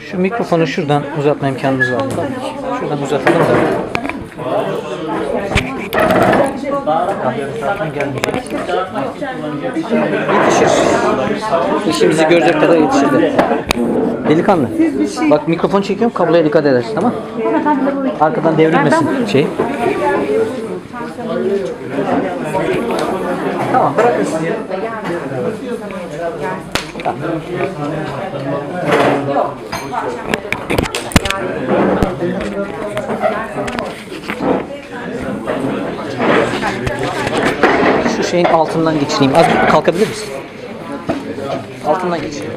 Şu mikrofonu şuradan uzatma imkanımız var. Şuradan uzatalım da. Yetişir. İşimizi görecek kadar yetişir de. Delikanlı. Bak mikrofon çekiyorum kabloya dikkat edersin tamam Arkadan devrilmesin şey. Tamam bırakın sizi. Şu şeyin altından geçireyim. Az kalkabilir misin? Altından geçireyim.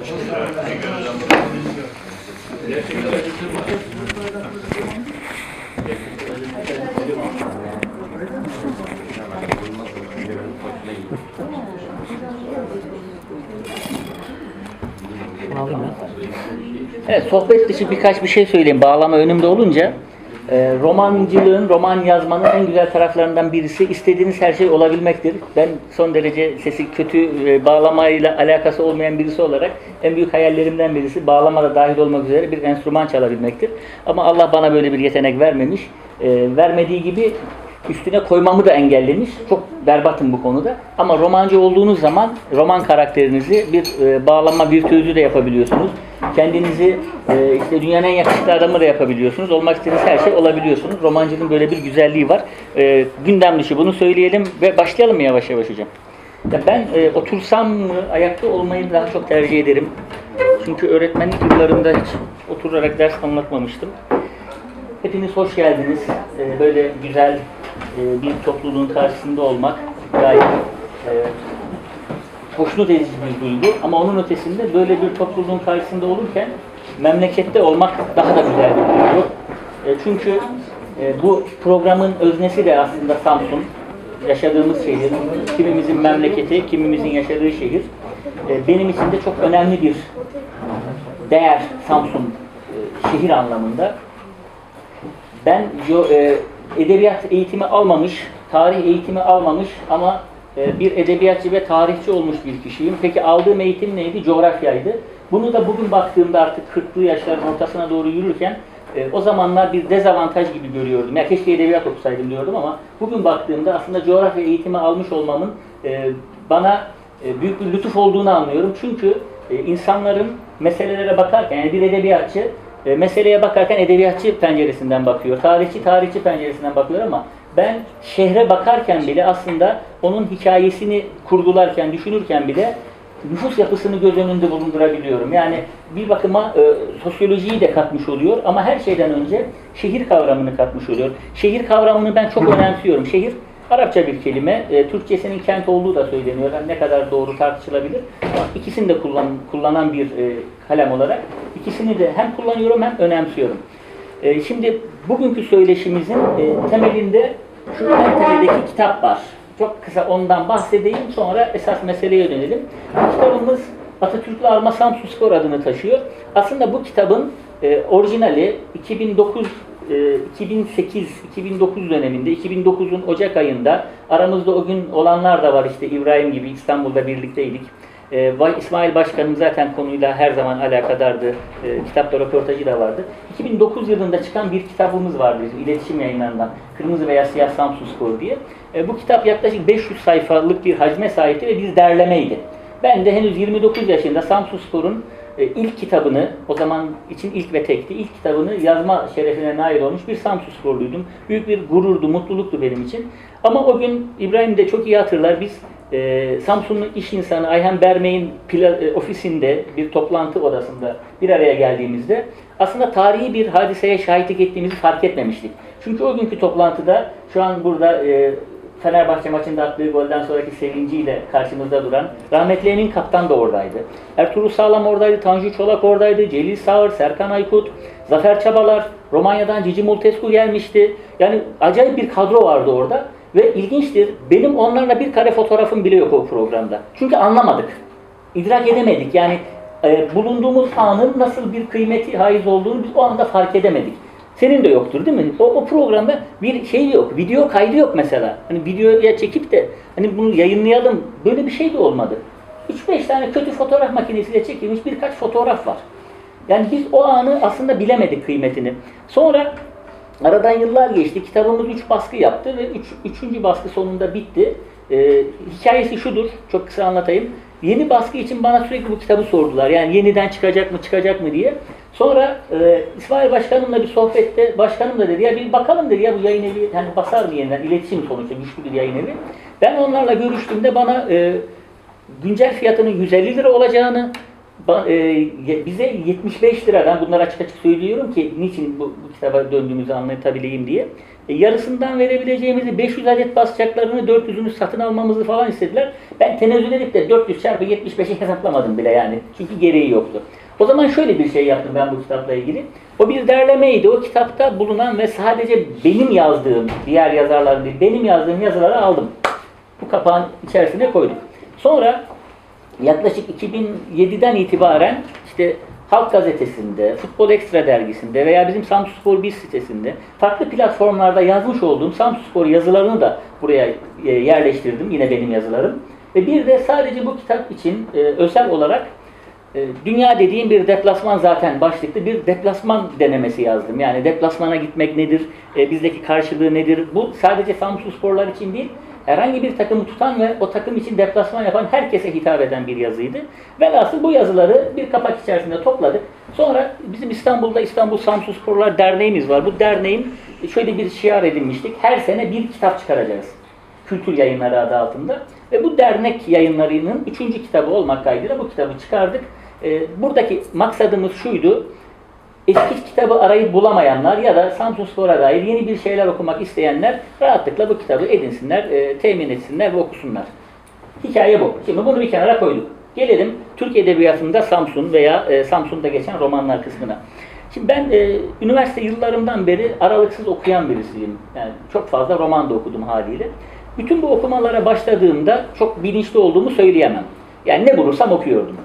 Evet, sohbet dışı birkaç bir şey söyleyeyim. Bağlama önümde olunca e, romancılığın, roman yazmanın en güzel taraflarından birisi istediğiniz her şey olabilmektir. Ben son derece sesi kötü e, bağlamayla alakası olmayan birisi olarak en büyük hayallerimden birisi bağlama da dahil olmak üzere bir enstrüman çalabilmektir. Ama Allah bana böyle bir yetenek vermemiş. E, vermediği gibi üstüne koymamı da engellemiş. Çok berbatım bu konuda. Ama romancı olduğunuz zaman roman karakterinizi bir e, bağlama virtüözü de yapabiliyorsunuz. Kendinizi e, işte dünyanın en yakışıklı adamı da yapabiliyorsunuz. Olmak istediğiniz her şey olabiliyorsunuz. Romancının böyle bir güzelliği var. E, gündem dışı bunu söyleyelim ve başlayalım mı yavaş yavaş hocam? Ya ben e, otursam mı ayakta olmayı daha çok tercih ederim. Çünkü öğretmenlik yıllarında hiç oturarak ders anlatmamıştım. Hepiniz hoş geldiniz. Ee, böyle güzel e, bir topluluğun karşısında olmak gayet e, hoşnut edici bir duygu. Ama onun ötesinde böyle bir topluluğun karşısında olurken memlekette olmak daha da güzel bir duygu. E, çünkü e, bu programın öznesi de aslında Samsun. Yaşadığımız şehir, kimimizin memleketi, kimimizin yaşadığı şehir. E, benim için de çok önemli bir değer Samsun e, şehir anlamında. Ben yo- e, edebiyat eğitimi almamış, tarih eğitimi almamış ama bir edebiyatçı ve tarihçi olmuş bir kişiyim. Peki aldığım eğitim neydi? Coğrafyaydı. Bunu da bugün baktığımda artık 40'lı yaşların ortasına doğru yürürken e, o zamanlar bir dezavantaj gibi görüyordum. Ya keşke edebiyat okusaydım diyordum ama bugün baktığımda aslında coğrafya eğitimi almış olmamın e, bana e, büyük bir lütuf olduğunu anlıyorum. Çünkü e, insanların meselelere bakarken, yani bir edebiyatçı e, meseleye bakarken edebiyatçı penceresinden bakıyor. Tarihçi tarihçi penceresinden bakıyor ama ben şehre bakarken bile aslında onun hikayesini kurgularken, düşünürken bile nüfus yapısını göz önünde bulundurabiliyorum. Yani bir bakıma e, sosyolojiyi de katmış oluyor ama her şeyden önce şehir kavramını katmış oluyor. Şehir kavramını ben çok önemsiyorum. Şehir Arapça bir kelime. E, Türkçesinin kent olduğu da söyleniyor. Yani ne kadar doğru tartışılabilir. İkisini de kullan, kullanan bir e, kalem olarak ikisini de hem kullanıyorum hem önemsiyorum. E, şimdi bugünkü söyleşimizin e, temelinde şu en temeldeki kitap var. Çok kısa ondan bahsedeyim sonra esas meseleye dönelim. Kitabımız Atatürk'le Alma Samsun adını taşıyor. Aslında bu kitabın e, orijinali 2009 2008-2009 döneminde, 2009'un Ocak ayında aramızda o gün olanlar da var işte İbrahim gibi İstanbul'da birlikteydik. Vay- İsmail Başkanım zaten konuyla her zaman alakadardı. Ee, kitapta röportajı da vardı. 2009 yılında çıkan bir kitabımız vardı bizim iletişim yayınlarından. Kırmızı veya Siyah Samsun Spor diye. Ee, bu kitap yaklaşık 500 sayfalık bir hacme sahipti ve bir derlemeydi. Ben de henüz 29 yaşında Samsun Spor'un e, ilk kitabını, o zaman için ilk ve tekti, ilk kitabını yazma şerefine nail olmuş bir Samsun sporluydum. Büyük bir gururdu, mutluluktu benim için. Ama o gün İbrahim de çok iyi hatırlar, biz e, Samsunlu iş insanı Ayhan Bermey'in e, ofisinde, bir toplantı odasında bir araya geldiğimizde aslında tarihi bir hadiseye şahitlik ettiğimizi fark etmemiştik. Çünkü o günkü toplantıda, şu an burada e, Fenerbahçe maçında attığı golden sonraki sevinciyle karşımızda duran rahmetli Emin Kaptan da oradaydı. Ertuğrul Sağlam oradaydı, Tanju Çolak oradaydı, Celil Sağır, Serkan Aykut, Zafer Çabalar, Romanya'dan Cici Multescu gelmişti. Yani acayip bir kadro vardı orada ve ilginçtir benim onlarla bir kare fotoğrafım bile yok o programda. Çünkü anlamadık, idrak edemedik. Yani e, bulunduğumuz anın nasıl bir kıymeti haiz olduğunu biz o anda fark edemedik. Senin de yoktur değil mi? O, o programda bir şey yok, video kaydı yok mesela. Hani videoya çekip de hani bunu yayınlayalım böyle bir şey de olmadı. 3-5 tane kötü fotoğraf makinesiyle çekilmiş birkaç fotoğraf var. Yani biz o anı aslında bilemedik kıymetini. Sonra aradan yıllar geçti. Kitabımız 3 baskı yaptı ve 3. Üç, baskı sonunda bitti. Ee, hikayesi şudur, çok kısa anlatayım. Yeni baskı için bana sürekli bu kitabı sordular. Yani yeniden çıkacak mı, çıkacak mı diye. Sonra e, İsmail Başkanımla bir sohbette, başkanım da dedi ya bir bakalım dedi ya bu yayın evi hani basar mı yeniden, iletişim sonuçta güçlü bir yayın evi. Ben onlarla görüştüğümde bana e, güncel fiyatının 150 lira olacağını, e, bize 75 liradan bunları açık açık söylüyorum ki niçin bu, bu kitaba döndüğümüzü anlatabileyim diye. E, yarısından verebileceğimizi 500 adet basacaklarını 400'ünü satın almamızı falan istediler. Ben tenezzül edip de 400 çarpı 75'i hesaplamadım bile yani. Çünkü gereği yoktu. O zaman şöyle bir şey yaptım ben bu kitapla ilgili. O bir derlemeydi. O kitapta bulunan ve sadece benim yazdığım, diğer yazarların değil, benim yazdığım yazıları aldım. Bu kapağın içerisine koyduk. Sonra yaklaşık 2007'den itibaren işte Halk Gazetesi'nde, Futbol Ekstra dergisinde veya bizim Samsunspor Biz sitesinde farklı platformlarda yazmış olduğum Samsunspor yazılarını da buraya e, yerleştirdim. Yine benim yazılarım. Ve bir de sadece bu kitap için e, özel olarak e, Dünya dediğim bir deplasman zaten başlıklı bir deplasman denemesi yazdım. Yani deplasmana gitmek nedir, e, bizdeki karşılığı nedir? Bu sadece Samsun sporlar için değil, herhangi bir takımı tutan ve o takım için deplasman yapan herkese hitap eden bir yazıydı. Velhasıl bu yazıları bir kapak içerisinde topladık. Sonra bizim İstanbul'da İstanbul Samsun Sporlar Derneğimiz var. Bu derneğin şöyle bir şiar edinmiştik. Her sene bir kitap çıkaracağız. Kültür Yayınları adı altında. Ve bu dernek yayınlarının üçüncü kitabı olmak kaydıyla bu kitabı çıkardık. Ee, buradaki maksadımız şuydu. Eski kitabı arayıp bulamayanlar ya da Samsunspor'a dair yeni bir şeyler okumak isteyenler rahatlıkla bu kitabı edinsinler, e, temin etsinler ve okusunlar. Hikaye bu. Şimdi bunu bir kenara koyduk. Gelelim Türk Edebiyatı'nda Samsun veya e, Samsun'da geçen romanlar kısmına. Şimdi ben e, üniversite yıllarımdan beri aralıksız okuyan birisiyim. Yani çok fazla roman da okudum haliyle. Bütün bu okumalara başladığımda çok bilinçli olduğumu söyleyemem. Yani ne bulursam okuyordum.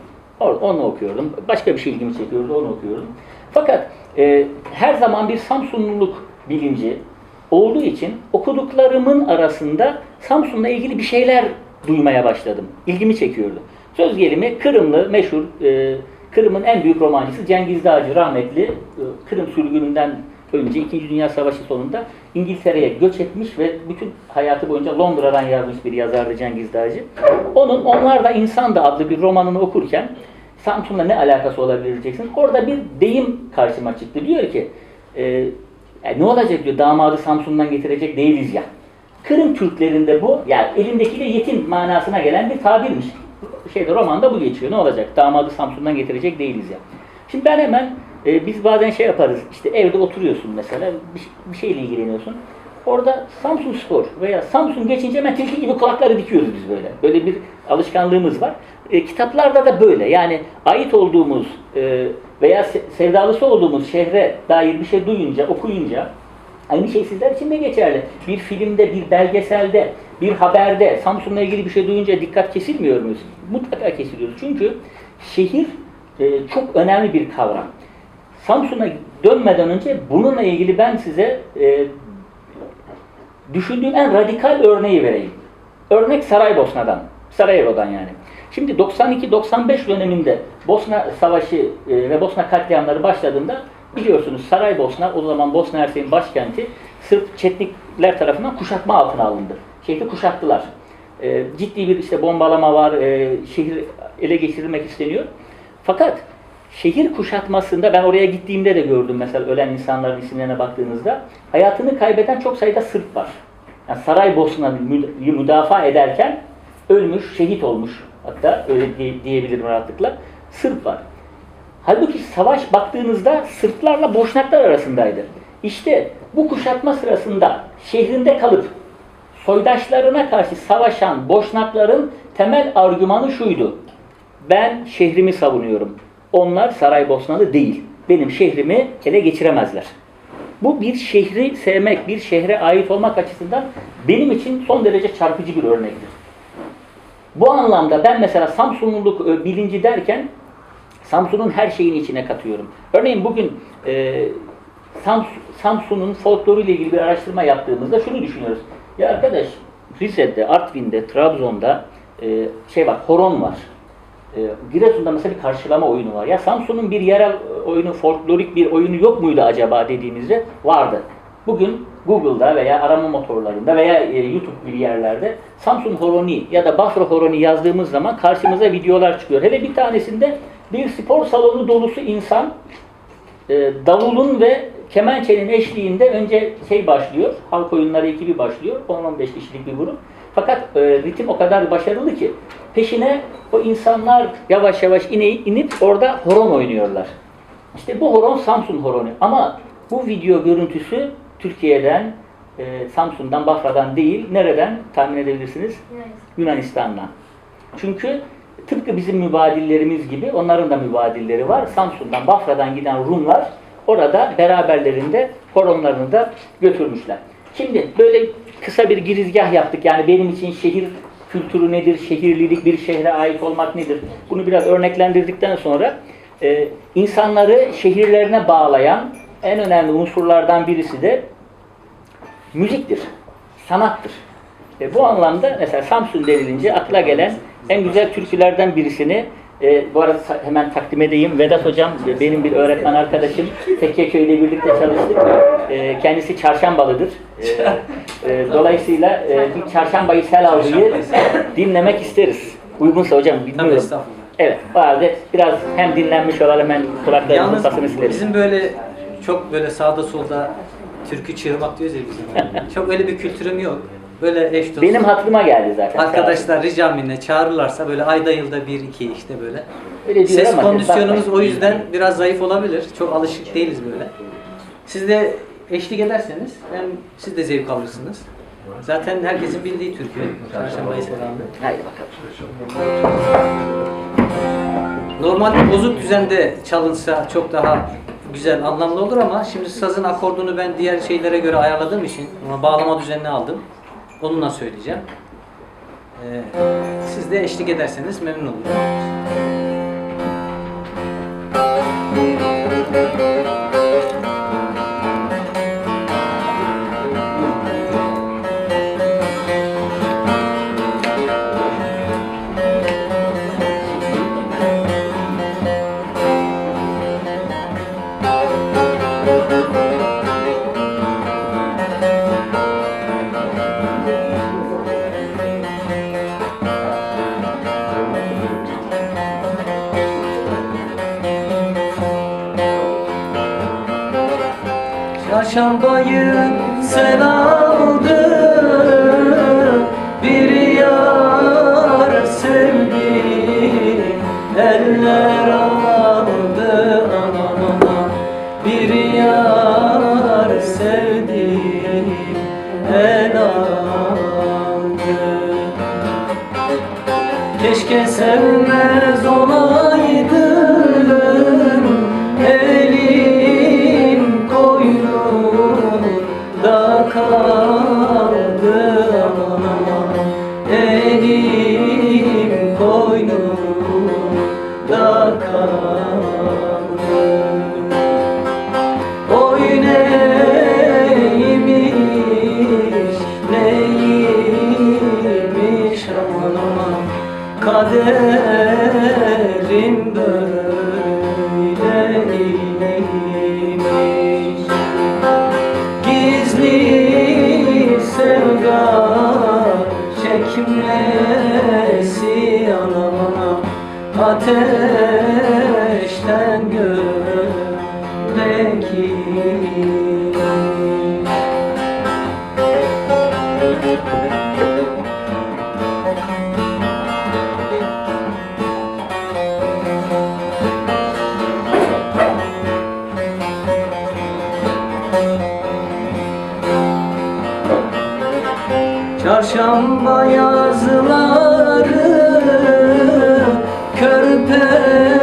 Or- Onu okuyordum. Başka bir şey ilgimi çekiyordu, onu okuyordum. Fakat e, her zaman bir Samsunluluk bilinci olduğu için okuduklarımın arasında Samsun'la ilgili bir şeyler duymaya başladım. İlgimi çekiyordu. Söz gelimi Kırımlı meşhur e, Kırım'ın en büyük romancısı Cengiz Dağcı rahmetli e, Kırım sürgününden önce 2. Dünya Savaşı sonunda İngiltere'ye göç etmiş ve bütün hayatı boyunca Londra'dan yazmış bir yazardı Cengiz Dağcı. Onun Onlar da İnsan da adlı bir romanını okurken Samsun'la ne alakası olabilir diyeceksin. Orada bir deyim karşıma çıktı. Diyor ki e, "Ya ne olacak diyor damadı Samsun'dan getirecek değiliz ya. Kırım Türklerinde bu yani elindekiyle yetim manasına gelen bir tabirmiş. Şeyde romanda bu geçiyor. Ne olacak? Damadı Samsun'dan getirecek değiliz ya. Şimdi ben hemen e, biz bazen şey yaparız. İşte evde oturuyorsun mesela bir, bir şeyle ilgileniyorsun. Orada Samsun Spor veya Samsun geçince hemen tilki gibi kulakları dikiyoruz biz böyle. Böyle bir alışkanlığımız var. E, kitaplarda da böyle. Yani ait olduğumuz e, veya se- sevdalısı olduğumuz şehre dair bir şey duyunca, okuyunca Aynı şey sizler için de geçerli. Bir filmde, bir belgeselde, bir haberde Samsun'la ilgili bir şey duyunca dikkat kesilmiyor muyuz? Mutlaka kesiliyoruz. Çünkü şehir e, çok önemli bir kavram. Samsun'a dönmeden önce bununla ilgili ben size e, düşündüğüm en radikal örneği vereyim. Örnek Saraybosna'dan, Sarajevo'dan yani. Şimdi 92-95 döneminde Bosna Savaşı e, ve Bosna katliamları başladığında biliyorsunuz Saraybosna o zaman Bosna Hersek'in başkenti Sırp Çetnikler tarafından kuşatma altına alındı. Şehri kuşattılar. E, ciddi bir işte bombalama var, e, şehir ele geçirilmek isteniyor. Fakat şehir kuşatmasında ben oraya gittiğimde de gördüm mesela ölen insanların isimlerine baktığınızda hayatını kaybeden çok sayıda Sırp var. Yani Saraybosna'yı müdafaa ederken ölmüş, şehit olmuş hatta öyle diye- diyebilirim rahatlıkla. Sırp var. Halbuki savaş baktığınızda Sırplarla Boşnaklar arasındaydı. İşte bu kuşatma sırasında şehrinde kalıp soydaşlarına karşı savaşan Boşnakların temel argümanı şuydu. Ben şehrimi savunuyorum. Onlar Saraybosnalı değil. Benim şehrimi ele geçiremezler. Bu bir şehri sevmek, bir şehre ait olmak açısından benim için son derece çarpıcı bir örnektir. Bu anlamda ben mesela Samsunluluk e, bilinci derken Samsun'un her şeyini içine katıyorum. Örneğin bugün e, Sams- Samsun'un folkloru ile ilgili bir araştırma yaptığımızda şunu düşünüyoruz. Ya arkadaş Rize'de, Artvin'de, Trabzon'da e, şey var, horon var. E, Giresun'da mesela bir karşılama oyunu var. Ya Samsun'un bir yerel oyunu, folklorik bir oyunu yok muydu acaba dediğimizde vardı. Bugün Google'da veya arama motorlarında veya e, YouTube gibi yerlerde Samsun Horoni ya da Bafra Horoni yazdığımız zaman karşımıza videolar çıkıyor. Hele bir tanesinde bir spor salonu dolusu insan e, davulun ve kemençenin eşliğinde önce şey başlıyor, halk oyunları ekibi başlıyor, 10-15 kişilik bir grup. Fakat e, ritim o kadar başarılı ki peşine o insanlar yavaş yavaş ineyip inip orada horon oynuyorlar. İşte bu horon Samsun horonu ama bu video görüntüsü Türkiye'den, e, Samsun'dan, Bafra'dan değil, nereden tahmin edebilirsiniz? Yunanistan'dan. Çünkü tıpkı bizim mübadillerimiz gibi onların da mübadilleri var. Samsun'dan, Bafra'dan giden Rumlar orada beraberlerinde horonlarını da götürmüşler. Şimdi böyle kısa bir girizgah yaptık. Yani benim için şehir kültürü nedir, şehirlilik, bir şehre ait olmak nedir? Bunu biraz örneklendirdikten sonra e, insanları şehirlerine bağlayan en önemli unsurlardan birisi de müziktir, sanattır. E, bu anlamda mesela Samsun denilince akla gelen en güzel türkülerden birisini e, bu arada hemen takdim edeyim. Vedat Hocam e, benim bir öğretmen arkadaşım. Tekkeköy ile birlikte çalıştık. E, kendisi çarşambalıdır. E, e, dolayısıyla e, bir çarşambayı sel aldığı dinlemek isteriz. Uygunsa hocam bilmiyorum. Evet, o halde biraz hem dinlenmiş olalım hem kulaklarımızın pasını sileriz. bizim böyle çok böyle sağda solda türkü çığırmak diyoruz ya bizim. çok öyle bir kültürüm yok. Böyle eş dost. Benim hatırıma geldi zaten. Arkadaşlar rica minne çağırırlarsa böyle ayda yılda bir iki işte böyle. Öyle diyor Ses ama kondisyonumuz bakmayın. o yüzden biraz zayıf olabilir. Çok alışık değiliz böyle. Siz de eşlik ederseniz hem siz de zevk alırsınız. Zaten herkesin bildiği türkü. Çarşambayı selamlı. Haydi bakalım. Normalde bozuk düzende çalınsa çok daha güzel, anlamlı olur ama şimdi sazın akordunu ben diğer şeylere göre ayarladığım için ama bağlama düzenini aldım. Onunla söyleyeceğim. Ee, siz de eşlik ederseniz memnun olurum. Eller aldı aman Bir yar sevdi El aldı Keşke sevmez Yeah. Çarşamba yazıları körpedir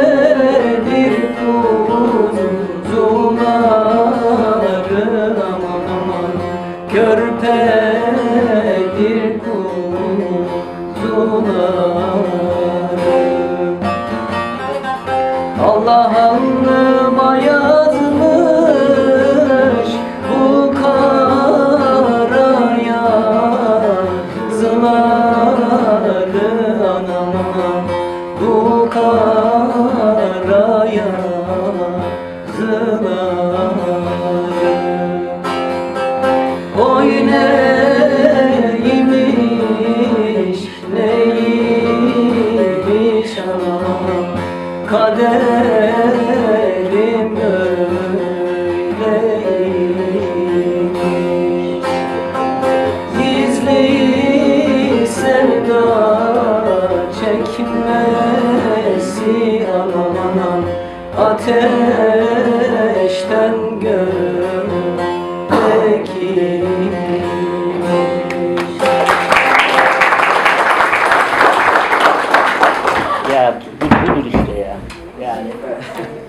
güneşten gökteki Ya bu, budur işte ya. Yani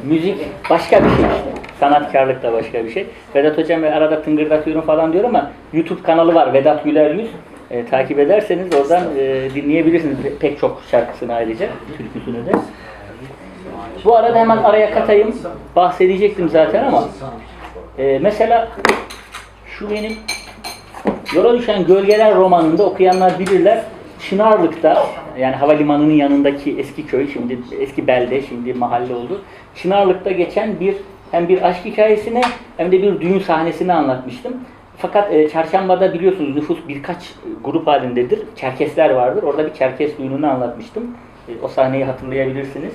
müzik başka bir şey işte. Sanatkarlık da başka bir şey. Vedat Hocam arada tıngırdatıyorum falan diyor ama YouTube kanalı var Vedat Güler Yüz. E, takip ederseniz oradan e, dinleyebilirsiniz Pe- pek çok şarkısını ayrıca, türküsünü de. Bu arada hemen araya katayım. Bahsedecektim zaten ama e, mesela şu benim Yola Düşen Gölgeler romanında okuyanlar bilirler. Çınarlık'ta yani havalimanının yanındaki eski köy, şimdi eski belde, şimdi mahalle oldu. Çınarlık'ta geçen bir hem bir aşk hikayesini hem de bir düğün sahnesini anlatmıştım. Fakat e, çarşambada biliyorsunuz nüfus birkaç grup halindedir. Çerkesler vardır. Orada bir Çerkes düğününü anlatmıştım. E, o sahneyi hatırlayabilirsiniz.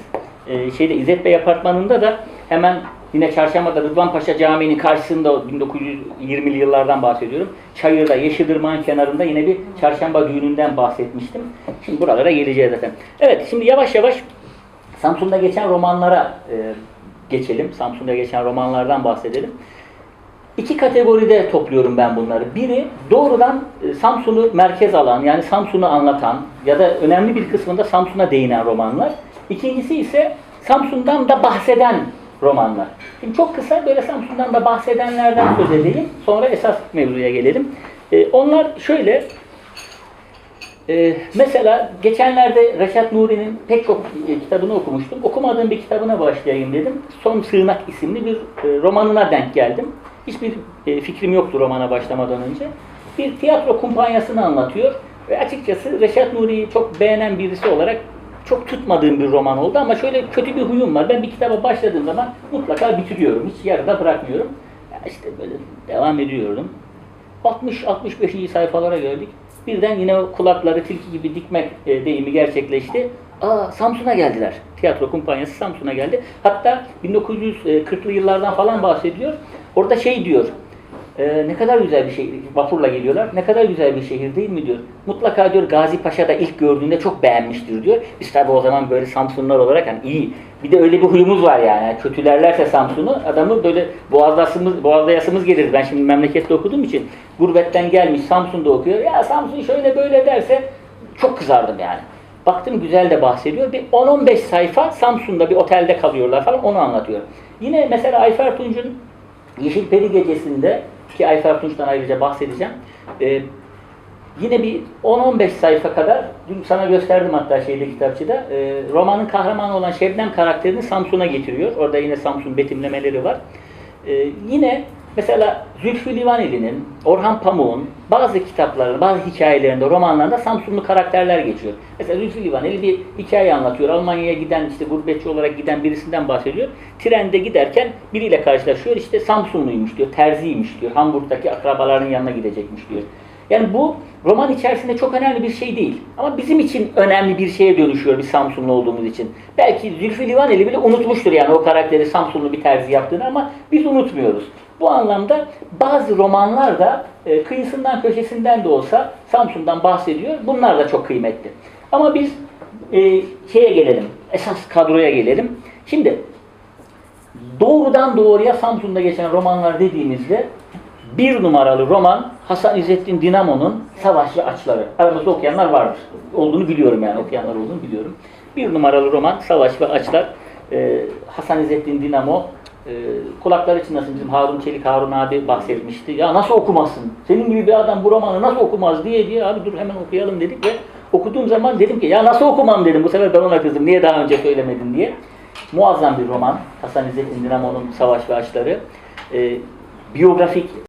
E, şeyde İzzet Bey apartmanında da hemen yine Çarşamba'da Rıdvan Paşa Camii'nin karşısında o 1920'li yıllardan bahsediyorum. Çayır'da Yeşilırmak'ın kenarında yine bir Çarşamba düğününden bahsetmiştim. Şimdi buralara geleceğiz zaten. Evet şimdi yavaş yavaş Samsun'da geçen romanlara e, geçelim. Samsun'da geçen romanlardan bahsedelim. İki kategoride topluyorum ben bunları. Biri doğrudan e, Samsun'u merkez alan yani Samsun'u anlatan ya da önemli bir kısmında Samsun'a değinen romanlar. İkincisi ise Samsun'dan da bahseden romanlar. Şimdi çok kısa böyle Samsun'dan da bahsedenlerden söz edeyim. Sonra esas mevzuya gelelim. E, onlar şöyle ee, mesela geçenlerde Reşat Nuri'nin pek çok e, kitabını okumuştum. Okumadığım bir kitabına başlayayım dedim. Son Sığınak isimli bir e, romanına denk geldim. Hiçbir e, fikrim yoktu romana başlamadan önce. Bir tiyatro kumpanyasını anlatıyor. Ve açıkçası Reşat Nuri'yi çok beğenen birisi olarak çok tutmadığım bir roman oldu ama şöyle kötü bir huyum var. Ben bir kitaba başladığım zaman mutlaka bitiriyorum. Hiç yarıda bırakmıyorum. Ya işte böyle devam ediyorum. 60-65. sayfalara geldik. Birden yine kulakları tilki gibi dikmek e, deyimi gerçekleşti. Aa Samsun'a geldiler. Tiyatro kumpanyası Samsun'a geldi. Hatta 1940'lı yıllardan falan bahsediyor. Orada şey diyor. E, ne kadar güzel bir şey. Vapurla geliyorlar. Ne kadar güzel bir şehir değil mi diyor. Mutlaka diyor Gazi Paşa da ilk gördüğünde çok beğenmiştir diyor. Biz tabi o zaman böyle Samsunlar olarak hani iyi. Bir de öyle bir huyumuz var yani. Kötülerlerse Samsun'u adamı böyle boğazlasımız, boğazlayasımız gelir. Ben şimdi memlekette okuduğum için gurbetten gelmiş Samsun'da okuyor. Ya Samsun şöyle böyle derse çok kızardım yani. Baktım güzel de bahsediyor. Bir 10-15 sayfa Samsun'da bir otelde kalıyorlar falan onu anlatıyor. Yine mesela Ayfer Tunç'un Yeşil Peri Gecesi'nde ki Ayfer Tunç'tan ayrıca bahsedeceğim. Ee, yine bir 10-15 sayfa kadar dün sana gösterdim hatta şeyde kitapçıda. Ee, romanın kahramanı olan Şebnem karakterini Samsun'a getiriyor. Orada yine Samsun betimlemeleri var. Ee, yine mesela Zülfü Livaneli'nin, Orhan Pamuk'un bazı kitaplarında, bazı hikayelerinde, romanlarında Samsunlu karakterler geçiyor. Mesela Zülfü Livaneli bir hikaye anlatıyor. Almanya'ya giden, işte gurbetçi olarak giden birisinden bahsediyor. Trende giderken biriyle karşılaşıyor. İşte Samsunluymuş diyor, terziymiş diyor. Hamburg'daki akrabalarının yanına gidecekmiş diyor. Yani bu roman içerisinde çok önemli bir şey değil. Ama bizim için önemli bir şeye dönüşüyor biz Samsunlu olduğumuz için. Belki Zülfü Livaneli bile unutmuştur yani o karakteri Samsunlu bir terzi yaptığını ama biz unutmuyoruz. Bu anlamda bazı romanlar da e, kıyısından köşesinden de olsa Samsun'dan bahsediyor. Bunlar da çok kıymetli. Ama biz e, şeye gelelim, esas kadroya gelelim. Şimdi doğrudan doğruya Samsun'da geçen romanlar dediğimizde bir numaralı roman Hasan İzzettin Dinamo'nun Savaş ve Açları. Aramızda okuyanlar vardır. Olduğunu biliyorum yani okuyanlar olduğunu biliyorum. Bir numaralı roman Savaş ve Açlar. Ee, Hasan İzzettin Dinamo e, kulakları çınlasın bizim Harun Çelik Harun abi bahsetmişti. Ya nasıl okumazsın? Senin gibi bir adam bu romanı nasıl okumaz diye diye abi dur hemen okuyalım dedik ve okuduğum zaman dedim ki ya nasıl okumam dedim. Bu sefer ben ona kızdım. Niye daha önce söylemedin diye. Muazzam bir roman. Hasan İzzettin Dinamo'nun Savaş ve Açları. Ee, biyografik